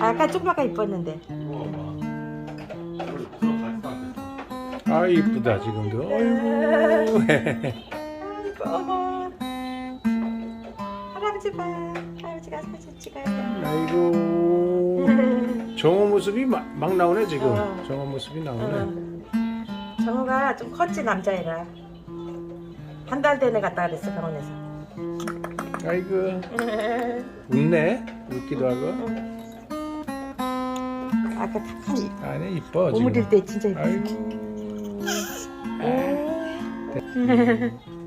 아까 쪽파가 이뻤는데. 아 이쁘다 지금도. 아이고 어머. 할아버지 봐. 할아버지가 사진 찍어야 돼. 아이고. 정호 모습이 막, 막 나오네 지금. 어. 정호 모습이 나오네. 어. 정우가 좀 컸지 남자애라. 한달 전에 갔다 그랬어 병원에서. 아이고. 웃네. 웃기도 하고. 아까 탁한 아니 이뻐 지금. 오므릴 때 진짜 예뻤어. 아이고. 음.